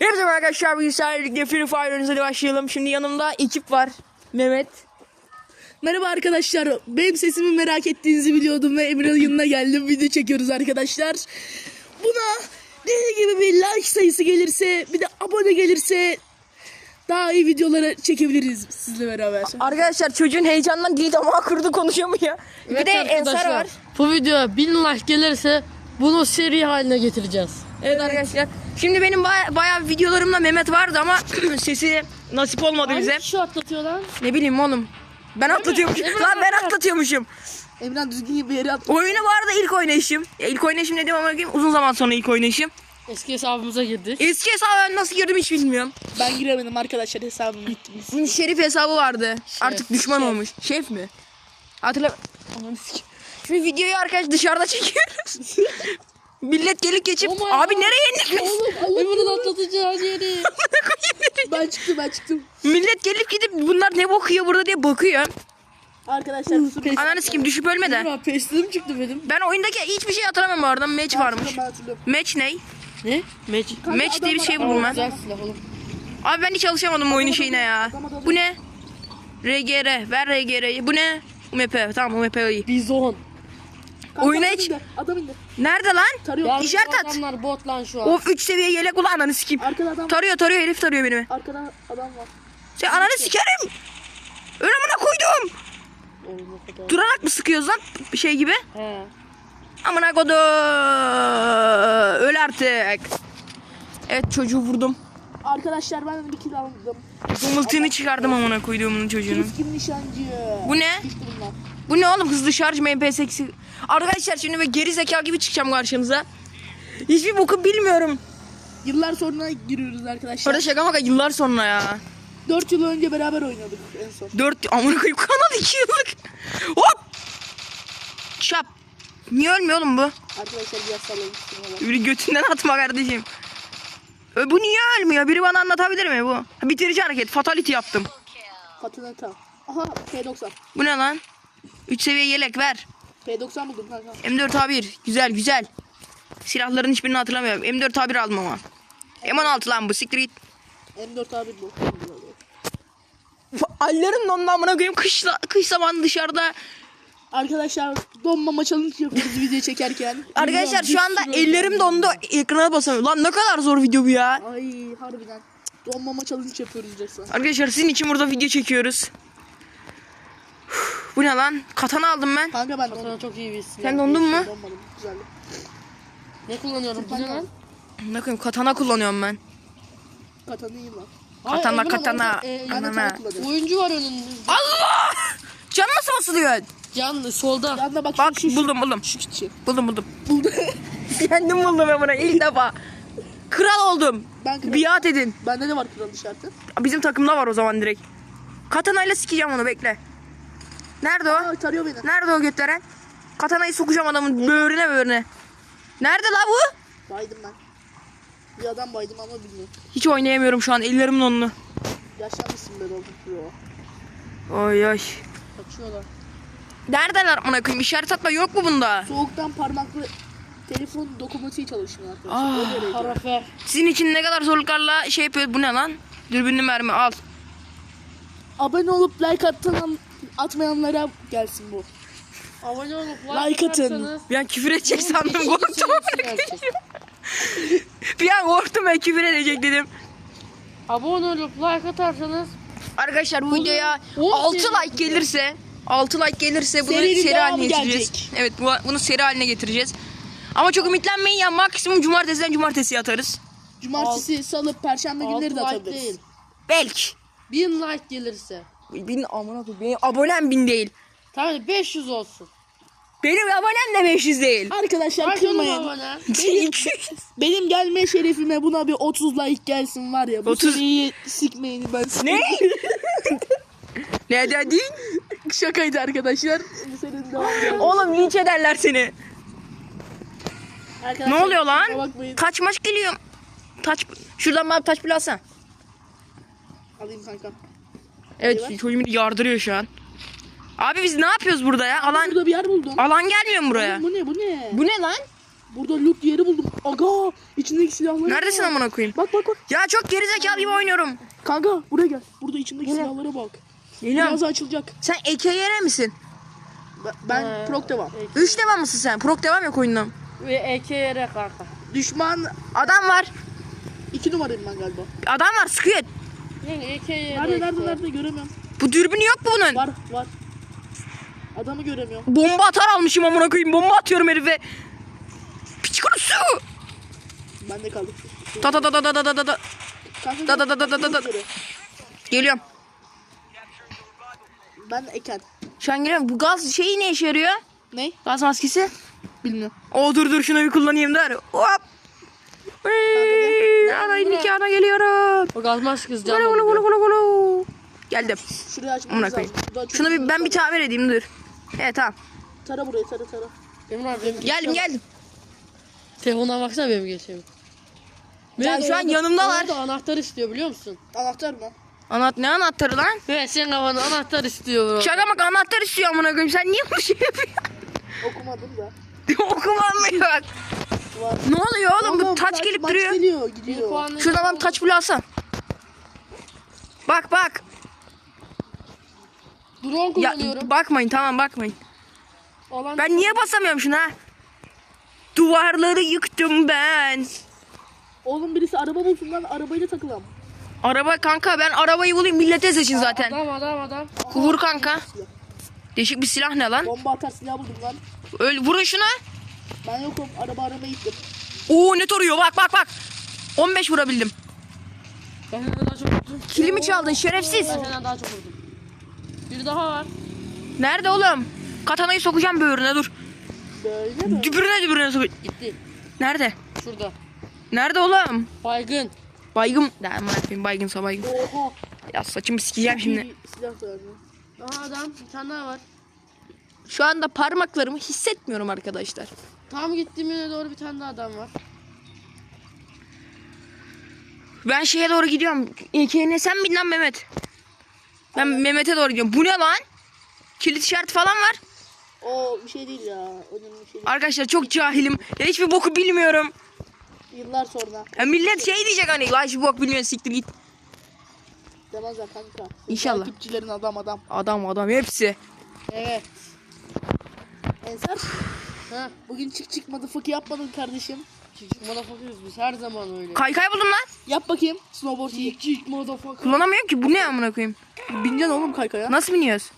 Hepsi arkadaşlar bilgisayar ligde Free Fire başlayalım. Şimdi yanımda ekip var. Mehmet. Merhaba arkadaşlar. Benim sesimi merak ettiğinizi biliyordum ve Emirhan'ın yanına geldim. Video çekiyoruz arkadaşlar. Buna dediği gibi bir like sayısı gelirse bir de abone gelirse daha iyi videoları çekebiliriz sizle beraber. Arkadaşlar çocuğun heyecandan dili damağı kurudu konuşamıyor. Bir Evet de Ensar var. Bu videoya 1000 like gelirse bunu seri haline getireceğiz. Evet arkadaşlar. Şimdi benim baya, bayağı videolarımda Mehmet vardı ama sesi nasip olmadı bize. Hangi kişi atlatıyor lan? Ne bileyim oğlum. Ben atlatıyormuşum. Evet, Lan ben atlatıyormuşum. Emran düzgün bir yere at. Oyunu bu arada ilk oynayışım. Ya ilk oynayışım dedim ama bakayım uzun zaman sonra ilk oynayışım. Eski hesabımıza girdik. Eski hesabı ben nasıl girdim hiç bilmiyorum. Ben giremedim arkadaşlar hesabıma gittiniz. Bunun şerif hesabı vardı. Artık düşman olmuş. Şef mi? Hatırla. Şimdi videoyu arkadaş dışarıda çekiyoruz. Millet gelip geçip Oh my abi God. nereye indik biz? Ömrünü atlatacağı yeri. Ben çıktım ben çıktım. Millet gelip gidip bunlar ne bakıyor burada diye bakıyor. Arkadaşlar kusura Ananı sikeyim düşüp ölme de. Emran pestim çıktı benim. Ben oyundaki hiçbir şey hatırlamıyorum bu arada. Match varmış. Ben hatırlıyorum. Match ne? Ne? Meç. Match diye bir şey buldum ben. Güzel silah oğlum. Abi ben hiç alışamadım oyunun şeyine ya. Bu ne? RGR. Ver RGR'yi. Bu ne? UMP. Tamam UMP iyi. Bizon. Kanka, Oyuna adam hiç- indi, Adam indi. Nerede lan? Tarıyor. Ya İşaret at. adamlar bot lan şu an. Of 3 seviye yelek ulan ananı sikeyim. Arkada adam Tarıyor tarıyor herif tarıyor beni. Arkada adam var. Sen ananı sikerim. Ön amına koydum. Durarak mı sıkıyoruz lan şey gibi? He. Amına koydum. Öl artık. Evet çocuğu vurdum. Arkadaşlar ben bir kill aldım. Zımıltığını çıkardım amına koyduğumun çocuğunun. Keskin nişancı. Bu ne? Bunlar. Bu ne oğlum hızlı şarj MP8. Arkadaşlar şimdi böyle geri zeka gibi çıkacağım karşınıza. Hiçbir boku bilmiyorum. Yıllar sonra giriyoruz arkadaşlar. Orada şaka maka yıllar sonra ya. 4 yıl önce beraber oynadık en son. 4 amına koyayım kanal 2 yıllık. Hop. Çap. Niye ölmüyor oğlum bu? Arkadaşlar biraz salladım. kusura Biri götünden atma kardeşim. Ö, Bu niye ölmüyor? Biri bana anlatabilir mi bu? Ha, Bitirici hareket. Fatality yaptım. Tam. Aha P90. Bu ne lan? 3 seviye yelek ver. P90 buldum kanka. M4A1. Güzel güzel. Silahların hiçbirini hatırlamıyorum. M4A1 aldım ama. M16 lan bu. Siktir git. M4 abi bu. Ellerim dondu amına koyayım. Kış, kış zamanı dışarıda. Arkadaşlar donmama challenge yapıyoruz video çekerken. Arkadaşlar şu anda ellerim dondu. Ekrana basamıyorum. Lan ne kadar zor video bu ya. Ay harbiden. Donmama challenge yapıyoruz resmen. Arkadaşlar sizin için burada video çekiyoruz. Bu ne lan? Katana aldım ben. Kanka ben. Sana çok iyi bir silah. Sen dondun mu? Donmadım. Güzeldi. Ne kullanıyorum? Bu ne lan? Ne koyayım katana kullanıyorum ben. Katanı iyi lan. Hayır, Katana Emre, katana. e, Anana. Oyuncu var önünde. Allah! Can nasıl basılıyor? Can solda. Yanına bak, Bak şu, şu, buldum buldum. şu kişi. Buldum buldum. Buldu. Kendim buldum ben bunu ilk defa. Kral oldum. Ben kral. Biat edin. Bende de var kral işareti. Bizim takımda var o zaman direkt. Katanayla sikeceğim onu bekle. Nerede o? Aa beni. Nerede o götleren? Katanayı sokacağım adamın böğrüne böğrüne. Nerede la bu? Baydım ben. Bir adam baydım ama bilmiyorum. Hiç oynayamıyorum şu an ellerim donlu. Yaşlanmışsın be Dolphin Pro. Oy oy. Kaçıyorlar. Neredeler amına koyayım? İşaret atma yok mu bunda? Soğuktan parmaklı telefon dokunmatiği çalışmıyor arkadaşlar. Ah. Harafe. Sizin için ne kadar zorluklarla şey yapıyor. Bu ne lan? Dürbünlü mermi al. Abone olup like atan, atmayanlara gelsin bu. Abone olup Like atın. atarsanız- Bir an küfür edecek sandım. Korktum. gelecek. Bir an korktum ben küfür edecek dedim. Abone olup like atarsanız Arkadaşlar bu videoya on 6 seri like gelirse 6 like gelirse bunu seri devamı haline getireceğiz. gelecek. Evet bu, bunu seri haline getireceğiz. Ama çok ümitlenmeyin ya maksimum cumartesiden cumartesiye atarız. Cumartesi, salı, perşembe günleri de like atabiliriz. değil. Belki. 1000 like gelirse. Bin amına koyayım. Benim abonem bin değil. Tamam 500 olsun. Benim abonem de 500 değil. Arkadaşlar oğlum kırmayın. abone? Benim gelme şerefime buna bir 30 like gelsin var ya. Bu 30 seriyi sikmeyin ben ne? ne dedin? Şakaydı arkadaşlar. Bu serinin devamı gelsin. Oğlum linç ederler seni. Arkadaşlar, Ne oluyor lan? bakmayın. Kaç maç geliyor? Taç şuradan bana taç bile alsana. Alayım kanka. Evet Eyvah. çocuğum yardırıyor şu an. Abi biz ne yapıyoruz burada ya? Alan Burada bir yer buldum. alan gelmiyor mu buraya? Oğlum Bu ne bu ne? Bu ne lan? Burada loot yeri buldum. Aga içindeki silahları. Neredesin amına koyayım? Bak bak bak. Ya çok gerizekalı gibi oynuyorum. Kanka buraya gel. Burada içindeki silahlara bak. Geliyorum. Biraz açılacak. Sen EKYR misin? Ben, ben Ee, prok devam. 3 devam mısın sen? Prok devam yok oyundan. Ve EKR kanka. Düşman Adam var. iki numarayım ben galiba. Adam var sıkıyor. Yani EKR. Nerede nerede nerede göremiyorum. Bu dürbünü yok mu bunun? Var var. Adamı göremiyorum. Bomba atar almışım amına koyayım. Bomba atıyorum herife. Piç kurusu. Ben de kaldım. Ta ta ta ta ta ta ta ta. Da da da da da da da. Geliyorum. Ben Eken. Şu an geliyorum. Bu gaz şeyi ne işe yarıyor? Ne? Gaz maskesi. Bilmiyorum. O dur dur şunu bir kullanayım der. Hop. Ana nikahına geliyorum. O gazmaz kız Gulu canım. gulu gulu gulu gulu. Geldim. Şurayı açmamız Amına lazım. koyayım. Burada çok Şunu bir ben bir tamir edeyim dur. Evet tamam. Tara burayı tara tara. Emre abi benim Geldim geldim. Telefona baksana benim geçeyim. Ya şu an yanımdalar. Orada anahtar istiyor biliyor musun? Anahtar mı? Anahtar ne anahtarı lan? Evet senin kafanı anahtar istiyor bro. Şaka bak anahtar istiyor amına koyayım. Sen niye bu şey yapıyorsun? Okumadım da. Okumam mı yok? Var. Ne oluyor oğlum? Bu Oğlum, taç gelip maç duruyor. geliyor gidiyor. Şuradan bana taç bulu alsana. Bak bak. Drone Ya kullanıyorum. bakmayın tamam bakmayın. Alan Ben niye basamıyorum şuna? Duvarları yıktım ben. Oğlum birisi araba bulsun lan arabayla takılalım. Araba kanka ben arabayı bulayım millete seçin zaten. Adam adam adam. Vur kanka. Değişik bir silah ne lan? Bomba atar silah buldum lan. Öl vurun şuna. Ben yokum araba aramaya gittim. Oo ne toruyor bak bak bak. 15 vurabildim. Ben senden daha çok vurdum. Kilimi çaldın şerefsiz. Ben senden daha çok vurdum. Bir daha var. Nerede oğlum? Katanayı sokacağım böğrüne dur. Böyle mi? Dübürüne dübürüne sok. Gitti. Nerede? Şurada. Nerede oğlum? Baygın. Baygın. Aman yapayım baygınsa baygın. Oha. Ya saçımı sikeceğim şimdi. Silah verdi. Aha adam. Bir tane daha var. Şu anda parmaklarımı hissetmiyorum arkadaşlar. Tam gittiğim yöne doğru bir tane daha adam var. Ben şeye doğru gidiyorum. EKN sen bin lan Mehmet. Ben Mehmet'e doğru gidiyorum. Bu ne lan? Kilit işareti falan var. O bir şey değil ya. Önemli bir şey değil. Arkadaşlar çok cahilim. Ya hiçbir boku bilmiyorum. Yıllar sonra. Ya millet şey diyecek hani. Lan hiçbir bok bilmiyorsun siktir git. Demezler kanka. İnşallah. Takipçilerin adam adam. Adam adam hepsi. Evet. Ensar. Ha. Bugün çık çıkmadı fıkı yapmadın kardeşim. Çık motherfuckers biz her zaman öyle. Kaykay buldum lan. Yap bakayım. Snowboard iyi. Çık motherfucker. Kullanamıyorum ki. Bu ne amına koyayım? Bineceksin oğlum kaykaya. Nasıl biniyoruz?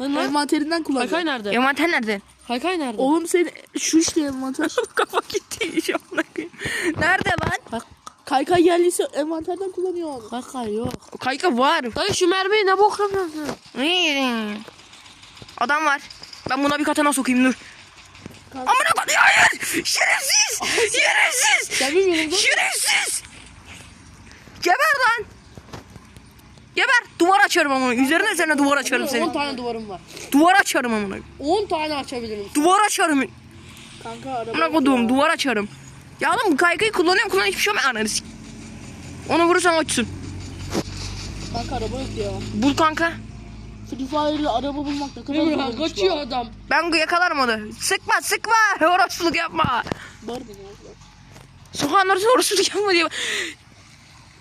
Lan lan. Envanterinden Kaykay kullanacaksın. nerede? Envanter nerede? Kaykay nerede? Oğlum senin şu işte envanter. Kafa gitti şu amına koyayım. Nerede lan? Kaykay geldiyse envanterden kullanıyorsun. Kaykay yok. Kayka var. Dayı şu mermiyi ne bok yapıyorsun? Adam var. Ben buna bir katana sokayım dur. Kanka. Amına koyayım hayır. Şerefsiz. Şerefsiz. Şerefsiz. Geber lan. Geber. Duvar açarım ama. Üzerine üzerine duvar açarım 10 seni. tane duvarım var. Duvar açarım amına. 10 tane açabilirim. Duvar açarım. Kanka araba. Amına yok koduğum ya. duvar açarım. Ya oğlum bu kaykayı kullanıyorum kullanıyorum hiçbir şey olmuyor. Ananı. Onu vurursam açsın. Kanka araba yok ya. Bul kanka. Free Fire ile araba bulmak ne kadar zormuş kaçıyor lan. adam. Ben yakalarım onu. Sıkma sıkma. Orospuluk yapma. Var ya? Sokağın orası orospuluk yapma diyor.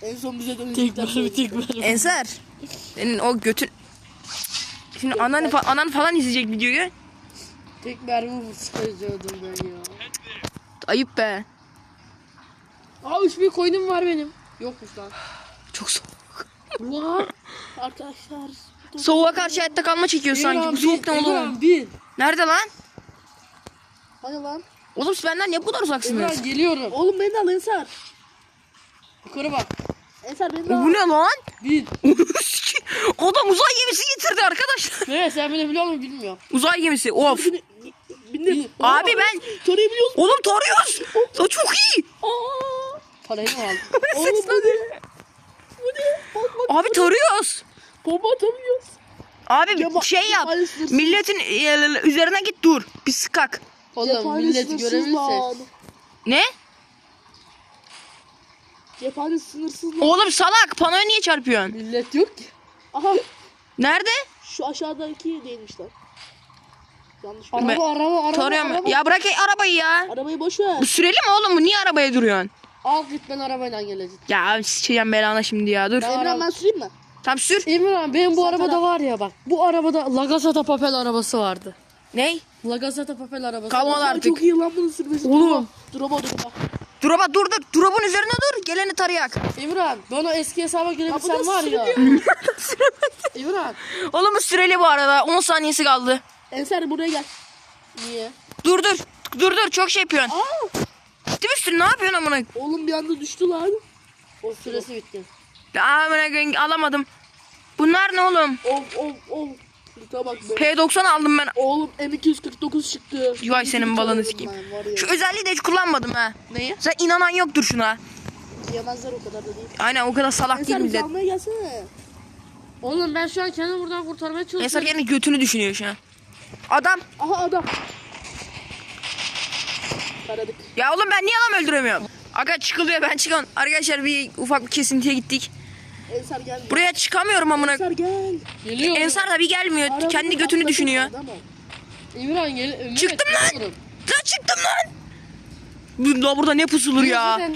En son bize Tek dönecekler. mermi tek mermi. Enser. Senin o götün... Şimdi anan, fa- anan falan izleyecek videoyu. Tek mermi vursayacaktım ben ya. Ayıp be. Aa 3000 coin'im var benim. Yokmuş lan. Çok soğuk. Arkadaşlar. Soğuğa karşı hayatta kalma çekiyor sanki. Bu soğuk ne oğlum? Bin. Nerede lan? Hadi lan. Oğlum siz benden niye bu kadar uzaksınız? Emirhan geliyorum. Oğlum beni de al Ensar. Yukarı bak. Ensar beni de al. Bu ne lan? Bin. Adam uzay gemisi getirdi arkadaşlar. Ne sen beni biliyor musun bilmiyorum. Uzay gemisi of. Bini- Bindim. Abi ben... Töreyi biliyorsun. Oğlum tarıyoruz. O çok iyi. Aa. Parayı mı aldın? Oğlum bu ne? Bu ne? Bak bak. Abi tarıyoruz. Bomba atabiliyoruz. Abi Ya bak, şey yap. sınırsız. Milletin e, üzerine git dur. Bir sıkak. Oğlum Cephane milleti sınırsız. Ne? Cephane sınırsız lan. Oğlum salak. Panoya niye çarpıyorsun? Millet yok ki. Aha Nerede? şu aşağıdaki değilmişler. Yanlış. Ben- Araba araba araba. Tarıyorum. araba. Ya bırak arabayı ya. Arabayı boş ver. Bu süreli mi oğlum bu? Niye arabaya duruyorsun? Al git ben arabayla geleceğim. Ya sıçacağım belana şimdi ya dur. Ben- Emre ben süreyim mi? Tam sür. Emirhan benim bu arabada taraf. var ya bak. Bu arabada Lagasata Papel arabası vardı. Ney? Lagasata Papel arabası. Kalmadı Aa, artık. Çok iyi lan bunu sürmesi. Oğlum. Drop'a drop'a. Drop'a dur dur. Drop'un üzerine dur. Geleni tarayak. Emirhan ben o eski hesaba da var ya. Emirhan. Oğlum bu süreli bu arada. 10 saniyesi kaldı. Ensar buraya gel. Niye? Dur dur. Dur dur çok şey yapıyorsun. Aa! Değil mi sür ne yapıyorsun amına? Oğlum bir anda düştü lan. O süresi bitti. Amına koyayım, alamadım. Bunlar ne oğlum? Of of of. Lütfen bak be. P90 aldım ben. Oğlum M249 çıktı. Vay senin Alıyorum sikeyim. Şu özelliği de hiç kullanmadım ha. Neyi? Sen inanan yoktur şuna. Yemezler o kadar da değil. Aynen o kadar salak değil millet. almaya gelsene. Oğlum ben şu an kendimi buradan kurtarmaya çalışıyorum. kendi götünü düşünüyor şu an. Adam. Aha adam. Taradık. Ya oğlum ben niye adam öldüremiyorum? Aga çıkılıyor ben çıkan. Arkadaşlar bir ufak bir kesintiye gittik. Ensar gel. Buraya çıkamıyorum amına. Ensar gel. Geliyor. Ensar da bir gelmiyor. Arabanın Kendi götünü düşünüyor. adam o. Emirhan gel. Mehmet, Çıktım lan. geliyorum. Lan çıktım lan. Bu da burada ne pusulur ya. Zaten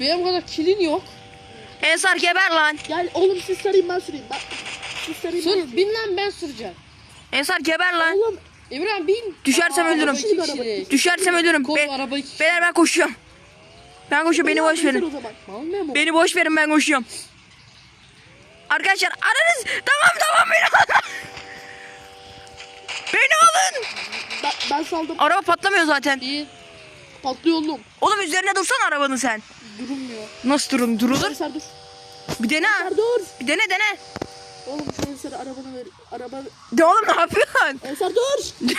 Benim kadar kilin yok. Ensar geber lan. Gel oğlum siz sarayım ben süreyim. Ben... Siz sarayım ben Sür süreyim. bin lan ben süreceğim. Ensar geber lan. Oğlum Emirhan bin. Düşersem Aa, ölürüm. araba iki kişilik. Düşersem ölürüm. Kol Be- araba iki Beyler ben koşuyorum. Ben koşuyorum beni boş verin. Beni boş verin ben koşuyorum. Arkadaşlar aranız tamam tamam beni alın. Beni alın. Ben, ben saldım. Araba patlamıyor zaten. Değil. Patlıyor oğlum. Oğlum üzerine dursana arabanın sen. Durulmuyor. Nasıl durun durulur? Ensar dur. Bir dene. Ensar dur. Bir dene dene. Oğlum şu Ensar'a arabanı ver. Araba... De oğlum ne yapıyorsun? Ensar dur.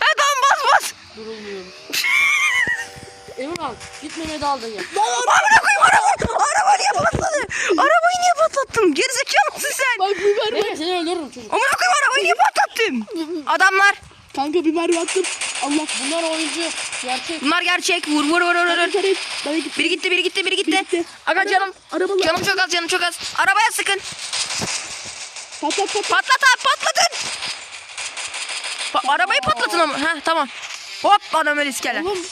ha tamam bas bas. Durulmuyor. Emirhan git Mehmet'i al da gel. Amına koyayım araba. Araba niye patladı? Arabayı niye patlattın? Gerizekalı mısın sen? Bak biber. Mehmet seni öldürürüm çocuk. Amına koyayım arabayı niye patlattın? Adamlar. Kanka biber attım. Allah. Bunlar oyuncu. Gerçek. Bunlar gerçek. Vur vur vur vur. vur. Git. Biri gitti biri gitti biri gitti. Biri gitti. Aga Araba- canım. arabalı. Canım çok az canım çok az. Arabaya sıkın. Patlat patlat. Patlat abi patlatın. Pa- arabayı patlatın ama. Heh tamam. Hop adam öyle iskeler. Oğlum